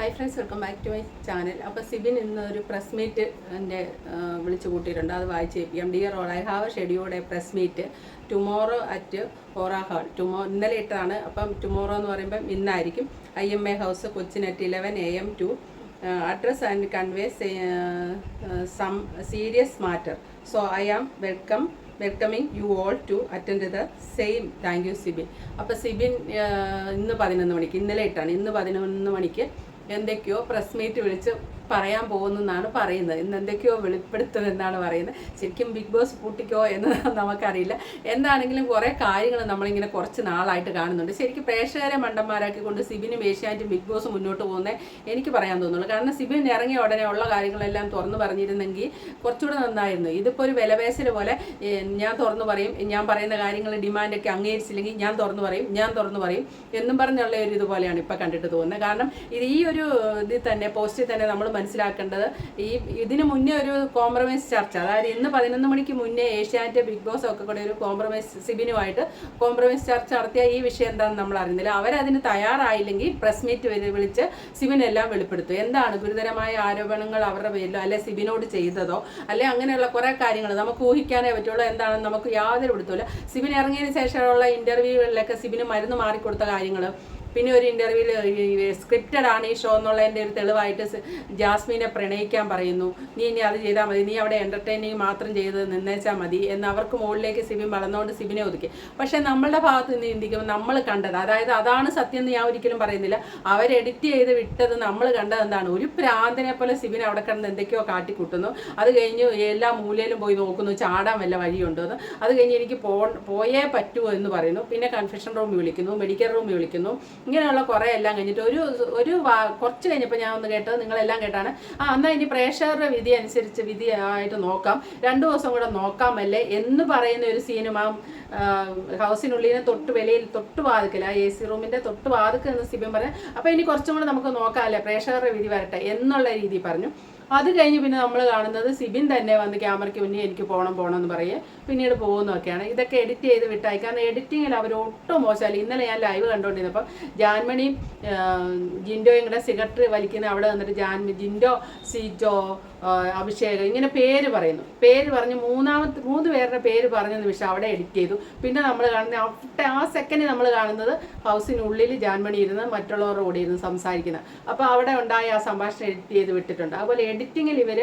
Hi friends welcome back to my channel അപ്പോൾ സിബിൻ ഇന്ന് ഒരു പ്രസ് മീറ്റ് എന്റെ വിളിച്ചു കൂട്ടിയിട്ടുണ്ട്. അത് വായിച്ച് കേൾപ്പിക്കാം. Dear all I have scheduled a press meet tomorrow at aura hall ടുമോ ഇന്നലെ ഇട്ടതാണ്. അപ്പം ടുമോറോ എന്ന് പറയുമ്പം ഇന്നായിരിക്കും. I M A house Cochin at eleven A M to address and convey some serious matter so I am welcome welcoming you all to attend the same thank you Sibin അപ്പോൾ സിബിൻ ഇന്ന് പതിനൊന്ന് മണിക്ക് ഇന്നലെ ഇട്ടാണ്. ഇന്ന് പതിനൊന്ന് മണിക്ക് എന്തൊക്കെയോ പ്രസ് മീറ്റ് വിളിച്ച് പറയാൻ പോകുന്നെന്നാണ് പറയുന്നത്. ഇന്ന് എന്തൊക്കെയോ വെളിപ്പെടുത്തും എന്നാണ് പറയുന്നത്. ശരിക്കും ബിഗ് ബോസ് പൂട്ടിക്കോ എന്ന് നമുക്കറിയില്ല. എന്താണെങ്കിലും കുറേ കാര്യങ്ങൾ നമ്മളിങ്ങനെ കുറച്ച് നാളായിട്ട് കാണുന്നുണ്ട്. ശരിക്കും പ്രേക്ഷകരെ മണ്ടന്മാരാക്കി കൊണ്ട് സിബിനും ഏഷ്യാനും ബിഗ് ബോസ് മുന്നോട്ട് പോകുന്നേ എനിക്ക് പറയാൻ തോന്നുള്ളൂ. കാരണം സിബിൻ ഇറങ്ങിയ ഉടനെ ഉള്ള കാര്യങ്ങളെല്ലാം തുറന്നു പറഞ്ഞിരുന്നെങ്കിൽ കുറച്ചുകൂടെ നന്നായിരുന്നു. ഇതിപ്പോൾ ഒരു വിലപേശൽ പോലെ ഞാൻ തുറന്നു പറയും ഞാൻ പറയുന്ന കാര്യങ്ങൾ ഡിമാൻഡൊക്കെ അംഗീകരിച്ചില്ലെങ്കിൽ ഞാൻ തുറന്നു പറയും ഞാൻ തുറന്നു പറയും എന്നും പറഞ്ഞുള്ള ഒരു ഇതുപോലെയാണ് ഇപ്പം കണ്ടിട്ട് തോന്നുന്നത്. കാരണം ഇത് ഈ ഒരു ഇതിൽ തന്നെ പോസ്റ്റിൽ തന്നെ നമ്മൾ മനസ്സിലാക്കേണ്ടത്. ഈ ഇതിന് മുന്നേ ഒരു കോംപ്രമൈസ് ചർച്ച അതായത് ഇന്ന് പതിനൊന്ന് മണിക്ക് മുന്നേ ഏഷ്യാനെറ്റ് ബിഗ് ബോസ് ഒക്കെ കൂടെ ഒരു കോംപ്രമൈസ് സിബിനുമായിട്ട് കോംപ്രമൈസ് ചർച്ച നടത്തിയ ഈ വിഷയം എന്താണെന്ന് നമ്മൾ അറിയുന്നില്ല. അവരതിന് തയ്യാറായില്ലെങ്കിൽ പ്രസ് മീറ്റ് വിളിച്ച് സിബിനെല്ലാം വെളിപ്പെടുത്തും. എന്താണ് ഗുരുതരമായ ആരോപണങ്ങൾ അവരുടെ പേരിലോ അല്ലെ സിബിനോട് ചെയ്തതോ അല്ലെ അങ്ങനെയുള്ള കുറേ കാര്യങ്ങൾ നമുക്ക് ഊഹിക്കാനേ പറ്റുള്ളൂ. എന്താണെന്ന് നമുക്ക് യാതൊരു പിടുത്തമില്ല സിബിൻ ഇറങ്ങിയതിന് ശേഷമുള്ള ഇന്റർവ്യൂകളിലൊക്കെ സിബിന് മരുന്ന് മാറിക്കൊടുത്ത കാര്യങ്ങൾ പിന്നെ ഒരു ഇന്റർവ്യൂവിൽ സ്ക്രിപ്റ്റഡ് ആണ് ഈ ഷോ എന്നുള്ളതിന്റെ ഒരു തെളിവായിട്ട് ജാസ്മിനെ പ്രണയിക്കാൻ പറയുന്നു. നീ ഇനി അത് ചെയ്താൽ മതി. നീ അവിടെ എന്റർടൈനിങ് മാത്രം ചെയ്ത് നിന്നേച്ചാൽ മതി. എന്ന് അവർക്ക് മുകളിലേക്ക് സിബിൻ വളർന്നുകൊണ്ട് സിബിനെ ഒതുക്കി. പക്ഷേ നമ്മളുടെ ഭാഗത്ത് നിന്ന് ചിന്തിക്കുമ്പോൾ നമ്മൾ കണ്ടത് അതായത് അതാണ് സത്യം എന്ന് ഞാൻ ഒരിക്കലും പറയുന്നില്ല. അവർ എഡിറ്റ് ചെയ്ത് വിട്ടത് നമ്മൾ കണ്ടത് എന്താണ്? ഒരു പ്രാന്തനെ പോലെ സിബിൻ അവിടെ കിടന്ന് എന്തൊക്കെയോ കാട്ടിക്കൂട്ടുന്നു. അത് കഴിഞ്ഞ് എല്ലാ മൂലയിലും പോയി നോക്കുന്നു. ചാടാൻ വല്ല വഴിയുണ്ടോ എന്ന്. അത് കഴിഞ്ഞ് എനിക്ക് പോ പോയേ പറ്റുമോ എന്ന് പറയുന്നു. പിന്നെ കൺഫെഷൻ റൂമിൽ വിളിക്കുന്നു. മെഡിക്കൽ റൂമിൽ വിളിക്കുന്നു. ഇങ്ങനെയുള്ള കുറേ എല്ലാം കഴിഞ്ഞിട്ട് ഒരു ഒരു കുറച്ച് കഴിഞ്ഞപ്പോൾ ഞാൻ ഒന്ന് കേട്ടത് നിങ്ങളെല്ലാം കേട്ടാണ്. ആ എന്നാൽ ഇനി പ്രേക്ഷകരുടെ വിധി അനുസരിച്ച് വിധി ആയിട്ട് നോക്കാം. രണ്ടു ദിവസം കൂടെ നോക്കാമല്ലേ എന്ന് പറയുന്ന ഒരു സീനും ആ ഹൗസിനുള്ളിനെ തൊട്ട് വിലയിൽ തൊട്ട് വാതിക്കൽ ആ എ സി റൂമിന്റെ തൊട്ട് വാതിക്കൽ എന്ന് സിബിൻ പറഞ്ഞു. അപ്പോൾ ഇനി കുറച്ചും കൂടെ നമുക്ക് നോക്കാമല്ലേ പ്രേക്ഷകരുടെ വിധി വരട്ടെ എന്നുള്ള രീതി പറഞ്ഞു. അത് കഴിഞ്ഞ് പിന്നെ നമ്മൾ കാണുന്നത് സിബിൻ തന്നെ വന്ന് ക്യാമറയ്ക്ക് മുന്നേ എനിക്ക് പോകണം പോകണം എന്ന് പറയേ. പിന്നീട് പോകുന്നതൊക്കെയാണ്. ഇതൊക്കെ എഡിറ്റ് ചെയ്ത് വിട്ടായി കാരണം എഡിറ്റിങ്ങിൽ അവർ ഒട്ടും മോശമല്ല. ഇന്നലെ ഞാൻ ലൈവ് കണ്ടുകൊണ്ടിരുന്നപ്പോൾ ജാൻമണിയും ആ, ജിൻഡോയും കൂടെ സിഗരറ്റ് വലിക്കുന്ന അവിടെ വന്നിട്ട് ജാൻമി ജിൻഡോ സിജോ അഭിഷേകം ഇങ്ങനെ പേര് പറയുന്നു. പേര് പറഞ്ഞ് മൂന്നാമത്തെ മൂന്ന് പേരുടെ പേര് പറഞ്ഞ നിമിഷം അവിടെ എഡിറ്റ് ചെയ്തു. പിന്നെ നമ്മൾ കാണുന്ന ആ സെക്കൻഡ് നമ്മൾ കാണുന്നത് ഹൗസിനുള്ളിൽ ജാൻമണി ഇരുന്ന് മറ്റുള്ളവരുടെ ഇരുന്ന് സംസാരിക്കുന്നത് അപ്പോൾ അവിടെ ഉണ്ടായ ആ സംഭാഷണം എഡിറ്റ് ചെയ്ത് വിട്ടിട്ടുണ്ട്. അതുപോലെ എഡിറ്റിങ്ങിൽ ഇവർ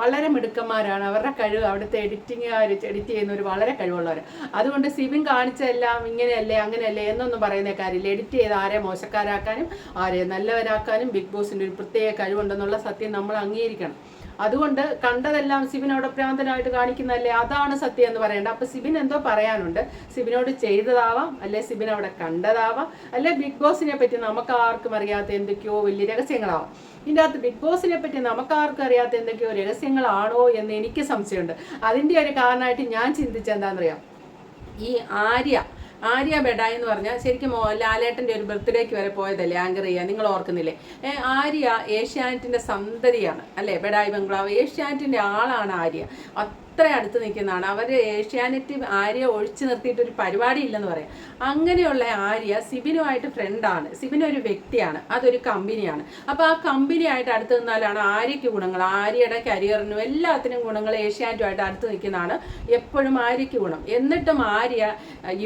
വളരെ മിടുക്കന്മാരാണ്. അവരുടെ കഴിവ് അവിടുത്തെ എഡിറ്റിംഗുകാർ എഡിറ്റ് ചെയ്യുന്നവർ വളരെ കഴിവുള്ളവർ അതുകൊണ്ട് സിബിൻ കാണിച്ചെല്ലാം ഇങ്ങനെയല്ലേ അങ്ങനെയല്ലേ എന്നൊന്നും പറയുന്ന കാര്യമില്ല. എഡിറ്റ് ചെയ്ത് ആരെ മോശക്കാരാക്കാനും ആരെ നല്ലവരാക്കാനും ബിഗ് ബോസിന്റെ ഒരു പ്രത്യേക കഴിവുണ്ടെന്നുള്ള സത്യം നമ്മൾ അംഗീകരിക്കണം. അതുകൊണ്ട് കണ്ടതെല്ലാം സിബിൻ അവിടെ പ്രാന്തനായിട്ട് കാണിക്കുന്നതല്ലേ? അതാണ് സത്യം എന്ന് പറയേണ്ട. അപ്പൊ സിബിൻ എന്തോ പറയാനുണ്ട്. സിബിനോട് ചെയ്തതാവാം അല്ലെ സിബിൻ അവിടെ കണ്ടതാവാം അല്ലെ ബിഗ് ബോസിനെ പറ്റി നമുക്ക് ആർക്കും അറിയാത്ത എന്തൊക്കെയോ വലിയ രഹസ്യങ്ങളാവാം. ഇതിന്റെ അകത്ത് ബിഗ് ബോസിനെ പറ്റി നമുക്ക് ആർക്കും അറിയാത്ത എന്തൊക്കെയോ രഹസ്യങ്ങളാണോ എന്ന് എനിക്ക് സംശയമുണ്ട്. അതിന്റെ ഒരു കാരണമായിട്ട് ഞാൻ ചിന്തിച്ചെന്താണെന്നറിയാം ഈ ആര്യ ആര്യ ബെഡായി എന്ന് പറഞ്ഞാൽ ശരിക്കും ലാലേട്ടന്റെ ഒരു ബർത്ത്ഡേക്ക് വരെ പോയതല്ലേ ആങ്കർ ചെയ്യാൻ? നിങ്ങൾ ഓർക്കുന്നില്ലേ? ആര്യ ഏഷ്യാനെറ്റിന്റെ സന്തതിയാണ് അല്ലേ? ബെഡായി ബംഗ്ലാവ്. ഏഷ്യാനെറ്റിന്റെ ആളാണ് ആര്യ. അത്ര അടുത്ത് നിൽക്കുന്നതാണ്. അവർ ഏഷ്യാനെറ്റ് ആര്യ ഒഴിച്ചു നിർത്തിയിട്ട് ഒരു പരിപാടി ഇല്ലെന്ന് പറയാം. അങ്ങനെയുള്ള ആര്യ സിബിനുമായിട്ട് ഫ്രണ്ടാണ് സിബിൻ ഒരു വ്യക്തിയാണ്. അതൊരു കമ്പനിയാണ്. അപ്പോൾ ആ കമ്പനിയായിട്ട് അടുത്ത് നിന്നാലാണ് ആര്യയ്ക്ക് ഗുണങ്ങൾ. ആര്യയുടെ കരിയറിനും എല്ലാത്തിനും ഗുണങ്ങൾ ഏഷ്യാനെറ്റുമായിട്ട് അടുത്ത് നിൽക്കുന്നതാണ് എപ്പോഴും ആര്യയ്ക്ക് ഗുണം. എന്നിട്ടും ആര്യ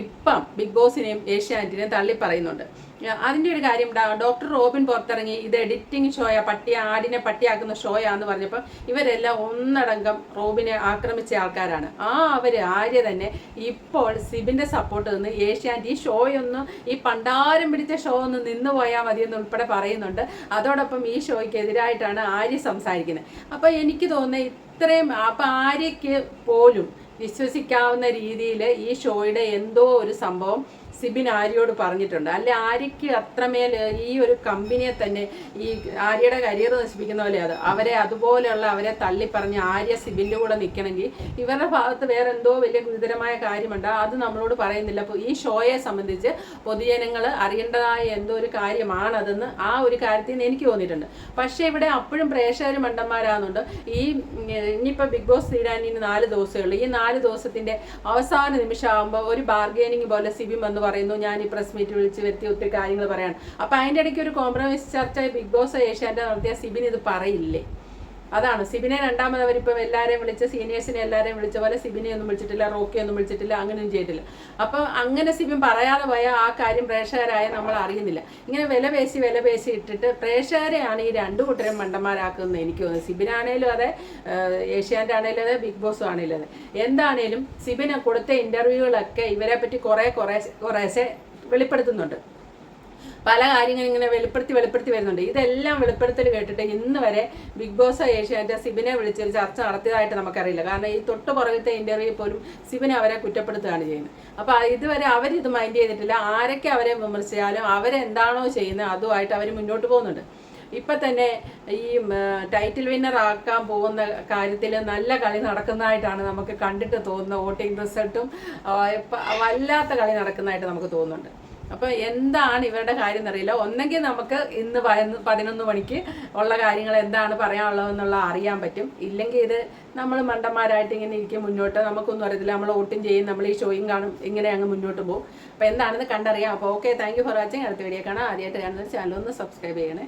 ഇപ്പം ബിഗ് ബോസിനെയും ഏഷ്യാനെറ്റിനെയും തള്ളി പറയുന്നുണ്ട്. അഹ് അതിന്റെ ഒരു കാര്യം ഡോക്ടർ റോബിൻ പുറത്തിറങ്ങി ഇത് എഡിറ്റിംഗ് ഷോയാ പട്ടി ആടിനെ പട്ടിയാക്കുന്ന ഷോയാന്ന് പറഞ്ഞപ്പോൾ ഇവരെല്ലാം ഒന്നടങ്കം റോബിനെ ആക്രമിച്ച ആൾക്കാരാണ്. ആ അവർ ആര്യ തന്നെ ഇപ്പോൾ സിബിന്റെ സപ്പോർട്ട് നിന്ന് ഏഷ്യാന്റെ ഈ ഷോയൊന്ന് ഈ പണ്ടാരം പിടിച്ച ഷോ ഒന്ന് നിന്ന് പോയാൽ മതി എന്ന് ഉൾപ്പെടെ പറയുന്നുണ്ട്. അതോടൊപ്പം ഈ ഷോയ്ക്ക് എതിരായിട്ടാണ് ആര്യ സംസാരിക്കുന്നത്. അപ്പോൾ എനിക്ക് തോന്നുന്നത് ഇത്രയും അപ്പൊ ആര്യയ്ക്ക് പോലും വിശ്വസിക്കാവുന്ന രീതിയിൽ ഈ ഷോയുടെ എന്തോ ഒരു സംഭവം സിബിൻ ആര്യയോട് പറഞ്ഞിട്ടുണ്ട്. അല്ലെ ആര്യയ്ക്ക് അത്രമേൽ ഈ ഒരു കമ്പനിയെ തന്നെ ഈ ആര്യയുടെ കരിയർ നശിപ്പിക്കുന്ന പോലെ അത് അവരെ അതുപോലെയുള്ള അവരെ തള്ളിപ്പറഞ്ഞ് ആര്യ സിബിന്റെ കൂടെ നിൽക്കണമെങ്കിൽ ഇവരുടെ ഭാഗത്ത് വേറെ എന്തോ വലിയ ഗുരുതരമായ കാര്യമുണ്ട്. അത് നമ്മളോട് പറയുന്നില്ല. അപ്പോൾ ഈ ഷോയെ സംബന്ധിച്ച് പൊതുജനങ്ങൾ അറിയേണ്ടതായ എന്തോ ഒരു കാര്യമാണതെന്ന് ആ ഒരു കാര്യത്തിൽ നിന്ന് എനിക്ക് തോന്നിയിട്ടുണ്ട്. പക്ഷേ ഇവിടെ അപ്പോഴും പ്രേക്ഷകർ മണ്ടന്മാരാകുന്നുണ്ട്. ഈ ഇനിയിപ്പോൾ ബിഗ് ബോസ് തീരാൻ ഇനി നാല് ദിവസമേ ഉള്ളൂ. ഈ നാല് ദിവസത്തിന്റെ അവസാന നിമിഷമാകുമ്പോൾ ഒരു ബാർഗേനിങ് പോലെ സിബിൻ വന്ന് പറയുന്നു. ഞാൻ ഈ പ്രസ് മീറ്റ് വിളിച്ച് വരുത്തി ഒത്തിരി കാര്യങ്ങൾ പറയാണ്. അപ്പോൾ അതിന്റെ ഇടയ്ക്ക് ഒരു കോംപ്രമൈസ് ചർച്ച ബിഗ് ബോസ് ഏഷ്യാന്റെ നടത്തിയ സിബിൻ ഇത് പറയില്ലേ? അതാണ്. സിബിനെ രണ്ടാമത് അവരിപ്പം എല്ലാവരെയും വിളിച്ച് സീനിയേഴ്സിനെ എല്ലാവരെയും വിളിച്ച പോലെ സിബിനെ ഒന്നും വിളിച്ചിട്ടില്ല റോക്കി ഒന്നും വിളിച്ചിട്ടില്ല അങ്ങനെയൊന്നും ചെയ്തിട്ടില്ല. അപ്പം അങ്ങനെ സിബിൻ പറയാതെ പോയ ആ കാര്യം പ്രേക്ഷകരായ നമ്മൾ അറിയുന്നില്ല. ഇങ്ങനെ വില പേശി വില പേശി ഇട്ടിട്ട് പ്രേക്ഷകരെയാണ് ഈ രണ്ടു കൂട്ടരും മണ്ടന്മാരാക്കുന്നത് എനിക്ക് തോന്നുന്നത് സിബിനാണേലും അതെ ഏഷ്യാന്റെ ആണേലും അതെ ബിഗ് ബോസും ആണേലും അതെ. എന്താണേലും സിബിന് കൊടുത്ത ഇന്റർവ്യൂകളൊക്കെ ഇവരെ പറ്റി കുറേ കുറേ കുറേശ്ശെ വെളിപ്പെടുത്തുന്നുണ്ട്. പല കാര്യങ്ങളും ഇങ്ങനെ വെളിപ്പെടുത്തി വെളിപ്പെടുത്തി വരുന്നുണ്ട്. ഇതെല്ലാം വെളിപ്പെടുത്തൽ കേട്ടിട്ട് ഇന്ന് വരെ ബിഗ് ബോസ് ഏഷ്യാന്റെ സിബിനെ വിളിച്ചൊരു ചർച്ച നടത്തിയതായിട്ട് നമുക്കറിയില്ല. കാരണം ഈ തൊട്ട് പുറകത്തെ ഇന്റർവ്യൂ പോലും സിബിനെ അവരെ കുറ്റപ്പെടുത്തുകയാണ് ചെയ്യുന്നത്. അപ്പോൾ ഇതുവരെ അവരിത് മൈൻഡ് ചെയ്തിട്ടില്ല. ആരൊക്കെ അവരെ വിമർശിച്ചാലും അവരെന്താണോ ചെയ്യുന്നത് അതുമായിട്ട് അവർ മുന്നോട്ട് പോകുന്നുണ്ട്. ഇപ്പം തന്നെ ഈ ടൈറ്റിൽ വിന്നർ ആക്കാൻ പോകുന്ന കാര്യത്തിൽ നല്ല കളി നടക്കുന്നതായിട്ടാണ് നമുക്ക് കണ്ടിട്ട് തോന്നുന്നത്. വോട്ടിംഗ് റിസൾട്ടും വല്ലാത്ത കളി നടക്കുന്നതായിട്ട് നമുക്ക് തോന്നുന്നുണ്ട്. അപ്പോൾ എന്താണ് ഇവരുടെ കാര്യം എന്നറിയില്ല. ഒന്നെങ്കിൽ നമുക്ക് ഇന്ന് പതിനൊന്ന് മണിക്ക് ഉള്ള കാര്യങ്ങൾ എന്താണ് പറയാനുള്ളതെന്നുള്ള അറിയാൻ പറ്റും. ഇല്ലെങ്കിൽ ഇത് നമ്മൾ മണ്ടന്മാരായിട്ട് ഇങ്ങനെ ഇരിക്കും മുന്നോട്ട്. നമുക്കൊന്നും അറിയത്തില്ല. നമ്മൾ ഓട്ടും ചെയ്യും നമ്മൾ ഈ ഷോയും കാണും ഇങ്ങനെ അങ്ങ് മുന്നോട്ട് പോകും. അപ്പോൾ എന്താണെന്ന് കണ്ടറിയാം. അപ്പോൾ okay thank you for watching അടുത്ത വീഡിയോ കാണാം. ആദ്യമായിട്ട് കാണുന്ന ചാനൽ ഒന്ന് സബ്സ്ക്രൈബ് ചെയ്യണേ.